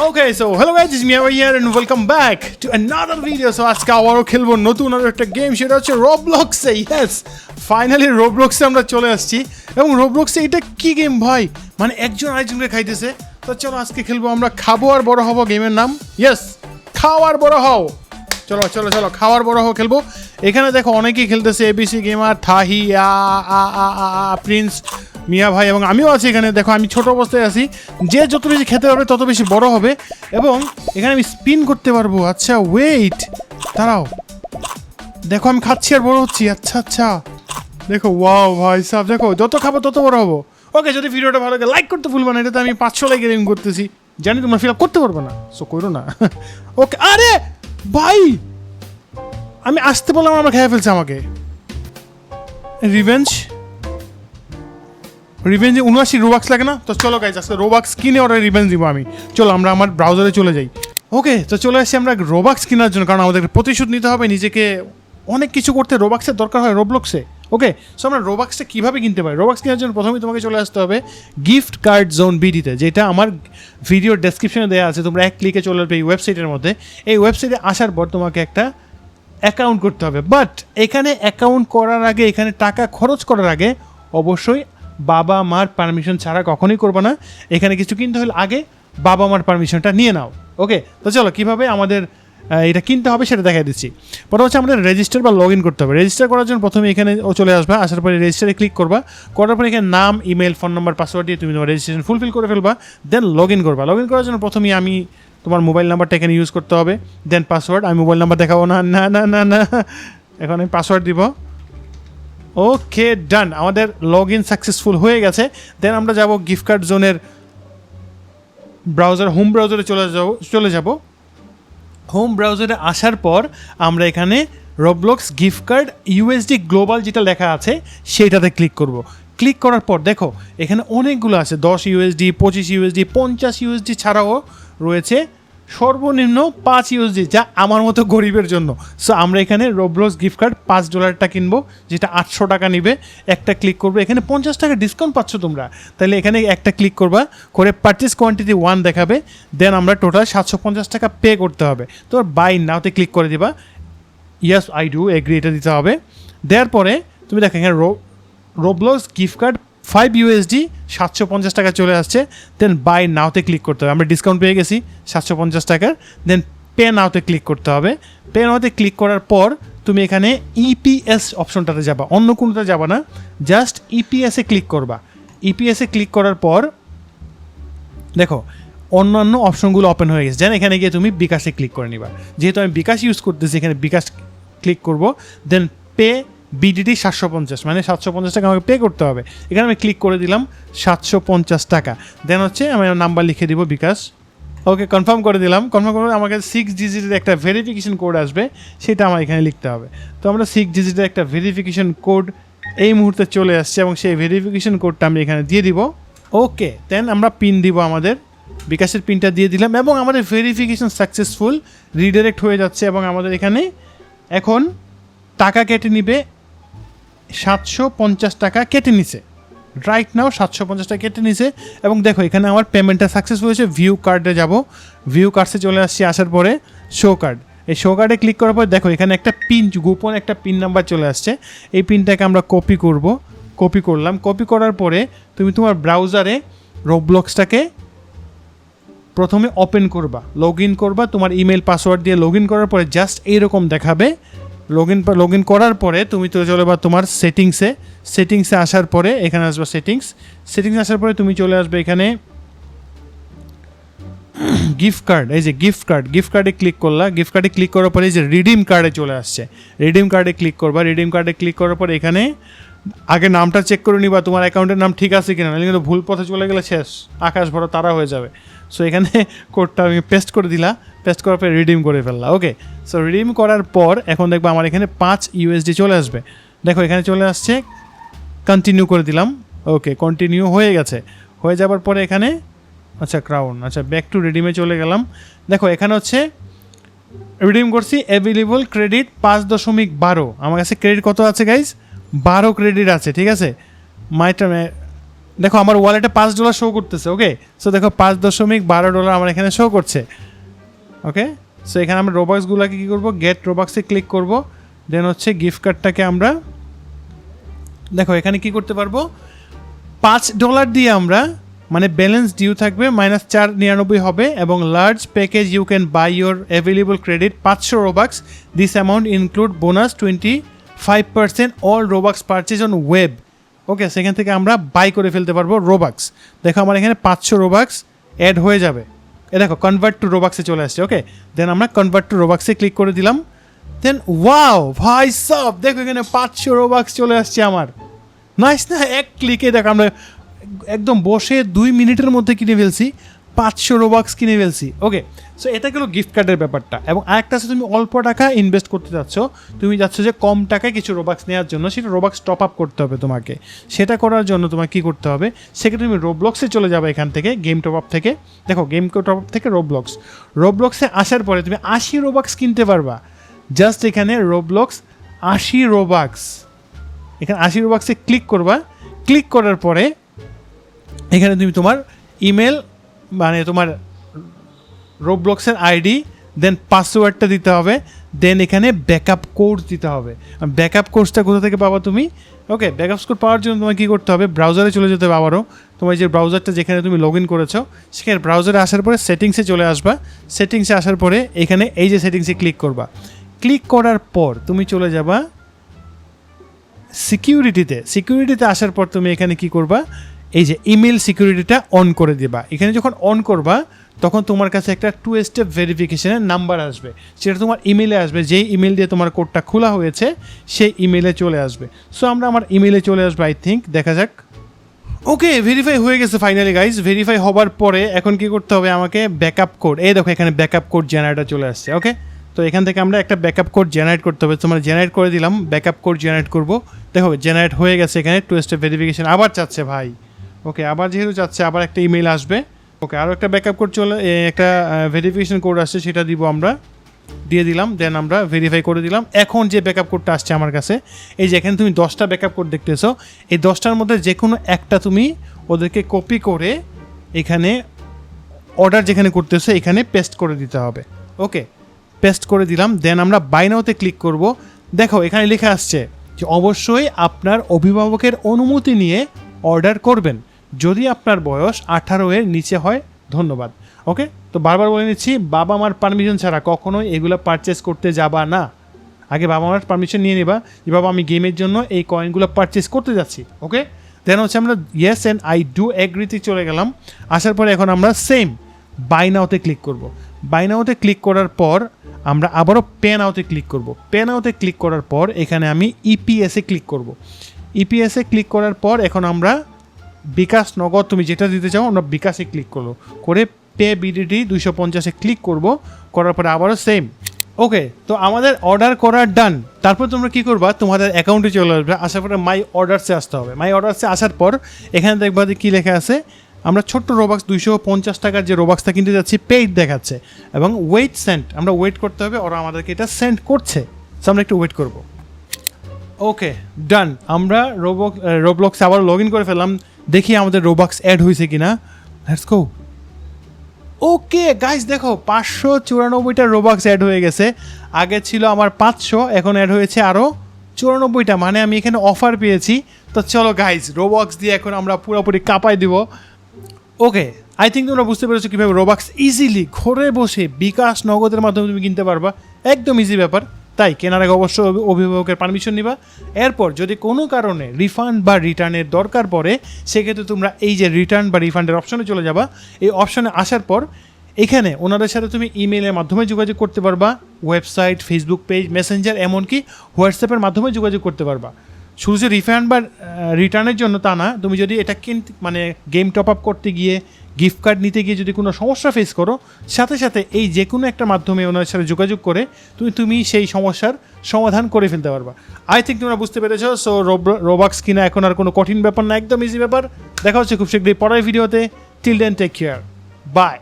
Okay, so hello guys, it's me over here and welcome back to another video. আজকে আবারও খেলব নতুন আরও একটা গেম সেটা হচ্ছে রবলক্সে ইয়েস ফাইনালি রবলক্সে আমরা চলে আসছি। এবং রবলক্সে এটা কি গেম ভাই? মানে একজন আরেকজনকে খাইতেছে। তো চলো আজকে খেলব আমরা খাব আর বড় হব গেমের নাম। ইয়েস খাওয়ার বড় হও। চলো চলো চলো খাওয়ার বড় হও খেলব। এখানে দেখো অনেকেই খেলতেছে এবিসি গেমার থাহি আ আ আ প্রিন্স মিয়া ভাই এবং আমিও আছি এখানে। দেখো, আমি ছোট অবস্থায় আছি। যে যত বেশি খেতে পারবে, তত বেশি বড় হবে। এবং এখানে আমি স্পিন করতে পারব। আচ্ছা ওয়েট দাঁড়াও। দেখো, আমি খাচ্ছি আর বড় হচ্ছি। আচ্ছা আচ্ছা। দেখো ওয়াও ভাই সাহেব, দেখো, যত খাব তত বড় হব। ওকে যদি ভিডিওটা ভালো লাগে লাইক করতে ভুলবো না এটা তো আমি পাঁচশো লাইক এরিং করতেছি। জানি তোমরা ফিল আপ করতে পারবে না সো করো না। ওকে আরে, ভাই, আমি আসতে বললাম, আমার খেয়ে ফেলছে আমাকে। রিভেঞ্জ রিভেঞ্জে উনআশি রোবাক্স লাগে না? তো চলো গাইজ আজকে রোবাক্স কিনে ওরা রিভেঞ্জ দিব আমি। চলো, আমরা আমার ব্রাউজারে চলে যাই। ওকে তো চলে আসছি আমরা রোবাক্স কেনার জন্য, কারণ আমাদের প্রতিশোধ নিতে হবে, নিজেকে অনেক কিছু করতে রোবাক্সের দরকার হয় রোবলক্সে ওকে সো আমরা রোবাক্সটা কীভাবে কিনতে পারি? রোবাক্স কেনার জন্য প্রথমে তোমাকে চলে আসতে হবে গিফট কার্ড জোন বিডিতে যেটা আমার ভিডিও ডেসক্রিপশনে দেওয়া আছে। তোমরা এক ক্লিকে চলে আসবে এই ওয়েবসাইটের মধ্যে। এই ওয়েবসাইটে আসার পর তোমাকে একটা অ্যাকাউন্ট করতে হবে। বাট এখানে অ্যাকাউন্ট করার আগে, এখানে টাকা খরচ করার আগে অবশ্যই বাবা মার পারমিশন ছাড়া কখনোই করবে না। এখানে কিছু কিনতে হলে আগে বাবা মার পারমিশনটা নিয়ে নাও। ওকে? তো চলো, কীভাবে আমাদের এটা কিনতে হবে সেটা দেখা দিচ্ছি। প্রথম হচ্ছে আমাদের রেজিস্টার বা লগ ইন করতে হবে। রেজিস্টার করার জন্য প্রথমে এখানে ও চলে আসবে, আসার পরে রেজিস্টারে ক্লিক করবা। করার পরে এখানে নাম ইমেল ফোন নাম্বার পাসওয়ার্ড দিয়ে তুমি তোমার রেজিস্ট্রেশন ফুলফিল করে ফেলবা দেন লগ ইন করবা। লগ ইন করার জন্য প্রথমেই আমি তোমার মোবাইল নাম্বারটা এখানে ইউজ করতে হবে। দেন পাসওয়ার্ড আমি মোবাইল নাম্বার দেখাবো না না না না না। এখন আমি পাসওয়ার্ড দিব। ওকে, ডান। আমাদের লগ ইন সাকসেসফুল হয়ে গেছে। দেন আমরা যাব গিফট কার্ড জোনের ব্রাউজার হোম ব্রাউজারে চলে যাব চলে যাব। হোম ব্রাউজারে আসার পর আমরা এখানে Roblox gift card USD global যেটা লেখা আছে, সেইটাতে ক্লিক করব। ক্লিক করার পর দেখো, এখানে অনেকগুলো আছে। দশ ইউএসডি পঁচিশ ইউএসডি পঞ্চাশ ইউএসডি ছাড়াও রয়েছে। সর্বনিম্ন পাঁচ ইউএসডি, যা আমার মতো গরিবের জন্য। সো আমরা এখানে রবলক্স গিফট কার্ড পাঁচ ডলারটা কিনবো, যেটা আটশো টাকা নিবে। একটা ক্লিক করবে, এখানে পঞ্চাশ টাকা ডিসকাউন্ট পাচ্ছ তোমরা। তাহলে এখানে একটা ক্লিক করবা, করে পারচেস কোয়ান্টিটি ওয়ান দেখাবে দেন আমরা টোটাল সাতশো পঞ্চাশ টাকা পে করতে হবে। তো বাই নাওতে ক্লিক করে দিবা। ইয়াস আই ডু এগ্রি এটা দিতে হবে। দেওয়ার পরে তুমি দেখো এখানে rho Roblox gift card five USD সাতশো পঞ্চাশ টাকা চলে আসছে দেন বাই নাওতে ক্লিক করতে হবে। আমরা ডিসকাউন্ট পেয়ে গেছি সাতশো পঞ্চাশ টাকার দেন পে নাওতে ক্লিক করতে হবে। পে নাওতে ক্লিক করার পর তুমি এখানে ইপিএস অপশনটাতে যাবা। অন্য কোনোটা যাবা না জাস্ট ইপিএসে ক্লিক করবা। ইপিএসে ক্লিক করার পর, দেখো, অন্যান্য অপশনগুলো ওপেন হয়ে গেছে। যেন এখানে গিয়ে তুমি বিকাশে ক্লিক করে নিবা। যেহেতু আমি বিকাশ ইউজ করতেছি, এখানে বিকাশ ক্লিক করব দেন পে বিডিডি সাতশো পঞ্চাশ মানে সাতশো পঞ্চাশ টাকা আমাকে পে করতে হবে। এখানে আমি ক্লিক করে দিলাম, সাতশো পঞ্চাশ টাকা। দেন হচ্ছে আমি নাম্বার লিখে দিব বিকাশ। ওকে কনফার্ম করে দিলাম। কনফার্ম করে আমাকে সিক্স ডিজিটের একটা ভেরিফিকেশন কোড আসবে, সেটা আমার এখানে লিখতে হবে। তো আমরা সিক্স ডিজিটের একটা ভেরিফিকেশন কোড এই মুহূর্তে চলে আসছে এবং সেই ভেরিফিকেশন কোডটা আমি এখানে দিয়ে দিব। ওকে দেন আমরা পিন দিব আমাদের। বিকাশের পিনটা দিয়ে দিলাম এবং আমাদের ভেরিফিকেশন সাকসেসফুল রিডাইরেক্ট হয়ে যাচ্ছে এবং আমাদের এখানে এখন টাকা কেটে নিবে সাতশো পঞ্চাশ টাকা কেটে নিছে। রাইট নাও সাতশো পঞ্চাশ টাকা কেটে নিছে এবং দেখো, এখানে আমার পেমেন্টটা সাকসেসফুল হয়েছে ভিউ কার্ডে যাব। ভিউ কার্ডসে চলে আসছি আসার পরে শো কার্ড এই শো কার্ডে ক্লিক করার পর দেখো, এখানে একটা পিন গোপন একটা পিন নাম্বার চলে আসছে। এই পিনটাকে আমরা কপি করব। কপি করলাম। কপি করার পরে তুমি তোমার ব্রাউজারে রোবলক্সটাকে প্রথমে ওপেন করবা। লগ ইন করবা, তোমার ইমেল পাসওয়ার্ড দিয়ে লগ ইন করার পরে জাস্ট এইরকম দেখাবে। লগ ইন লগ ইন করার পরে তুমি তো চলে বা তোমার সেটিংসে সেটিংসে আসার পরে এখানে আসবে সেটিংস সেটিংস আসার পরে তুমি চলে আসবে এখানে গিফট কার্ড এই যে গিফট কার্ড গিফট কার্ডে ক্লিক করলা। গিফট কার্ডে ক্লিক করার পরে এই যে রিডিম কার্ডে চলে আসছে। রিডিম কার্ডে ক্লিক করবা। রিডিম কার্ডে ক্লিক করার পর এখানে আগে নামটা চেক করে নিবা, তোমার অ্যাকাউন্টের নাম ঠিক আছে কিনা। কিন্তু ভুল পথে চলে গেলে শেষ। আকাশ ভরা তারা হয়ে যাবে। সো এখানে কোডটা আমি পেস্ট করে দিলা পেস্ট করার পর রিডিম করে ফেললাম ওকে সো রিডিম করার পর এখন দেখব আমার এখানে পাঁচ ইউএসডি চলে আসবে। দেখো, এখানে চলে আসছে কন্টিনিউ করে দিলাম ওকে কন্টিনিউ হয়ে গেছে। হয়ে যাবার পরে এখানে আচ্ছা ক্রাউন আচ্ছা ব্যাক টু রিডিমে চলে গেলাম। দেখো, এখানে হচ্ছে রিডিম করছি অ্যাভেলেবল ক্রেডিট পাঁচ দশমিক বারো। আমার কাছে ক্রেডিট কত আছে গাইজ বারো ক্রেডিট আছে, ঠিক আছে? মাইটা দেখো, আমার ওয়ালেটে পাঁচ ডলার শো করতেছে ওকে সো দেখো, পাঁচ দশমিক বারো ডলার আমার এখানে শো করছে ওকে সো এখানে আমরা রোবাক্সগুলোকে কী করব? গেট রোবাক্সে ক্লিক করব দেন হচ্ছে গিফট কার্ডটাকে আমরা, দেখো, এখানে কি করতে পারব? পাঁচ ডলার দিয়ে আমরা মানে ব্যালেন্স ডিউ থাকবে মাইনাস চার নিরানব্বই হবে, এবং large package you can buy your available credit পাঁচশো Robux this amount include bonus twenty five percent all Robux purchase on web okay, সেখান থেকে আমরা বাই করে ফেলতে পারব রোবাক্স দেখো আমার এখানে পাঁচশো রোবাক্স অ্যাড হয়ে যাবে। এ দেখো কনভার্ট টু রোবাক্সে চলে আসছে ওকে দেন আমরা কনভার্ট টু রোবাক্সে ক্লিক করে দিলাম। দেন ওয়াও ভাই সব, দেখো এখানে পাঁচশো রোবাক্স চলে আসছে আমার। নাইস না? এক ক্লিকে দেখো, আমরা একদম বসে দুই মিনিটের মধ্যে কিনে ফেলছি। পাঁচশো রোবাক্স কিনে ফেলছি। ওকে সো এটা গেলো গিফট কার্ডের ব্যাপারটা। এবং আরেকটা আছে, তুমি অল্প টাকা ইনভেস্ট করতে যাচ্ছ তুমি যাচ্ছ যে কম টাকায় কিছু রোবাক্স নেওয়ার জন্য, সেটা রোবাক্স টপ আপ করতে হবে তোমাকে। সেটা করার জন্য তোমাকে কী করতে হবে? সেক্ষেত্রে তুমি রোবলক্সে চলে যাবে এখান থেকে গেম টপ আপ থেকে। দেখো গেম টপ আপ থেকে রোবলক্স রোবলক্সে আসার পরে তুমি আশি রোবাক্স কিনতে পারবা। জাস্ট এখানে রোবলক্স আশি রোবাক্স এখানে আশি রোবাক্সে ক্লিক করবা। ক্লিক করার পরে এখানে তুমি তোমার ইমেল মানে তোমার রোবলক্সের আইডি দেন পাসওয়ার্ডটা দিতে হবে দেন এখানে ব্যাকআপ কোড দিতে হবে। ব্যাকআপ কোর্সটা কোথা থেকে পাবা তুমি? ওকে ব্যাকআপ কোড পাওয়ার জন্য তোমাকে কী করতে হবে? ব্রাউজারে চলে যেতে হবে আবারও। তোমার যে ব্রাউজারটা যেখানে তুমি লগ ইন করেছ, সেখানে ব্রাউজারে আসার পরে সেটিংসে চলে আসবা। সেটিংসে আসার পরে এখানে এই যে সেটিংসে ক্লিক করবা। ক্লিক করার পর তুমি চলে যাবা সিকিউরিটিতে সিকিউরিটিতে আসার পর তুমি এখানে কি করবা? এই যে ইমেল সিকিউরিটিটা অন করে দিবা। এখানে যখন অন করবা, তখন তোমার কাছে একটা টু স্টেপ ভেরিফিকেশনের নাম্বার আসবে। সেটা তোমার ইমেলে আসবে। যেই ইমেল দিয়ে তোমার কোডটা খোলা হয়েছে, সেই ইমেলে চলে আসবে। সো আমরা আমার ইমেলে চলে আসব আই থিঙ্ক দেখা যাক। ওকে ভেরিফাই হয়ে গেছে ফাইনালি গাইজ ভেরিফাই হবার পরে এখন কি করতে হবে? আমাকে ব্যাকআপ কোড এই দেখো, এখানে ব্যাকআপ কোড জেনারেটর চলে আসছে ওকে তো এখান থেকে আমরা একটা ব্যাকআপ কোড জেনারেট করতে হবে। তোমার জেনারেট করে দিলাম ব্যাকআপ কোড জেনারেট করব। দেখো জেনারেট হয়ে গেছে এখানে। টু স্টেপ ভেরিফিকেশন আবার চাচ্ছে, ভাই। ওকে আবার যেহেতু চাচ্ছে আবার একটা ইমেল আসবে। ওকে আরও একটা ব্যাকআপ কোড চলে একটা ভেরিফিকেশন কোড আসছে, সেটা দিব আমরা। দিয়ে দিলাম দেন আমরা ভেরিফাই করে দিলাম। এখন যে ব্যাকআপ কোডটা আসছে আমার কাছে, এই যে এখানে তুমি দশটা ব্যাকআপ কোড দেখতেছো, এই দশটার মধ্যে যে কোনো একটা তুমি ওদেরকে কপি করে এখানে অর্ডার যেখানে করতেছো, এখানে পেস্ট করে দিতে হবে। ওকে পেস্ট করে দিলাম দেন আমরা বাইনাওতে ক্লিক করব। দেখো, এখানে লেখা আসছে যে, অবশ্যই আপনার অভিভাবকের অনুমতি নিয়ে অর্ডার করবেন। যদি আপনার বয়স আঠারো এর নিচে হয়, ধন্যবাদ। ওকে তো বারবার বলে নিচ্ছি, বাবা মার পারমিশন ছাড়া কখনোই এগুলো পারচেস করতে যাবা না। আগে বাবা মার পারমিশন নিয়ে নিবা যে, বাবা, আমি গেমের জন্য এই কয়েনগুলো পারচেস করতে যাচ্ছি। ওকে দেন হচ্ছে আমরা ইয়েস অ্যান্ড আই ডু এগ্রিতে চলে গেলাম। আসার পরে এখন আমরা সেম বাই নাওতে ক্লিক করব। বাই নাওতে ক্লিক করার পর আমরা আবারও পেন আউতে ক্লিক করব। পেন আউতে ক্লিক করার পর এখানে আমি ইপিএসে ক্লিক করব। ইপিএসে ক্লিক করার পর এখন আমরা বিকাশ নগদ তুমি যেটা দিতে চাও, আমরা বিকাশে ক্লিক করব। করে পে বিডিডি দুইশো পঞ্চাশে ক্লিক করব, করার পরে আবারও সেম ওকে তো আমাদের অর্ডার করার ডান তারপর তোমরা কি করবা? তোমাদের অ্যাকাউন্টে চলে আসবে। আসার পরে মাই অর্ডারসে আসতে হবে। মাই অর্ডারসে আসার পর এখানে দেখবা যে কী লেখা আছে? আমরা ছোট্ট রোবাক্স দুইশো পঞ্চাশ টাকার যে রোবাক্সটা কিনতে যাচ্ছি পেইড দেখাচ্ছে। এবং ওয়েট সেন্ট আমরা ওয়েট করতে হবে, ওরা আমাদেরকে এটা সেন্ড করছে। সো আমরা একটু ওয়েট করব। ওকে ডান আমরা রোবক রোবলক্সে আবার লগ ইন করে ফেললাম। দেখি আমাদের রোবাক্স অ্যাড হয়েছে কিনা। লেটস গো ওকে গাইস দেখো, পাঁচশো চুরানব্বইটা রোবাক্স অ্যাড হয়ে গেছে। আগে ছিল আমার পাঁচশো, এখন অ্যাড হয়েছে আরও চুরানব্বইটা। মানে আমি এখানে অফার পেয়েছি। তো চলো গাইস রোবক্স দিয়ে এখন আমরা পুরোপুরি কাঁপাই দিব। ওকে আই থিঙ্ক তোমরা বুঝতে পেরেছ কীভাবে রোবাক্স ইজিলি ঘরে বসে বিকাশ নগদের মাধ্যমে তুমি কিনতে পারবা। একদম ইজি ব্যাপার। তাই কেনার আগে অবশ্যই অভি- অভিভাবকের পারমিশন নিবা। এরপর যদি কোনো কারণে রিফান্ড বা রিটার্নের দরকার পড়ে, সেক্ষেত্রে তোমরা এই যে রিটার্ন বা রিফান্ডের অপশনে চলে যাবা। এই অপশনে আসার পর এখানে ওনাদের সাথে তুমি ইমেলের মাধ্যমে যোগাযোগ করতে পারবা ওয়েবসাইট ফেসবুক পেজ মেসেঞ্জার এমনকি হোয়াটসঅ্যাপের মাধ্যমে যোগাযোগ করতে পারবা। শুধু যে রিফান্ড বা রিটার্নের জন্য তা না, তুমি যদি এটা কিনতে মানে গেম টপ আপ করতে গিয়ে গিফট কার্ড নিতে গিয়ে যদি কোনো সমস্যা ফেস করো, সাথে সাথে এই যে কোনো একটা মাধ্যমে ওনার সাথে যোগাযোগ করে তুমি তুমি সেই সমস্যার সমাধান করে ফেলতে পারবা। আই থিঙ্ক তোমরা বুঝতে পেরেছ সো রোবাক্স কিনা এখন আর কোনো কঠিন ব্যাপার না, একদম ইজি ব্যাপার। দেখা হচ্ছে খুব শীঘ্রই পরের ভিডিওতে। Till then take care bye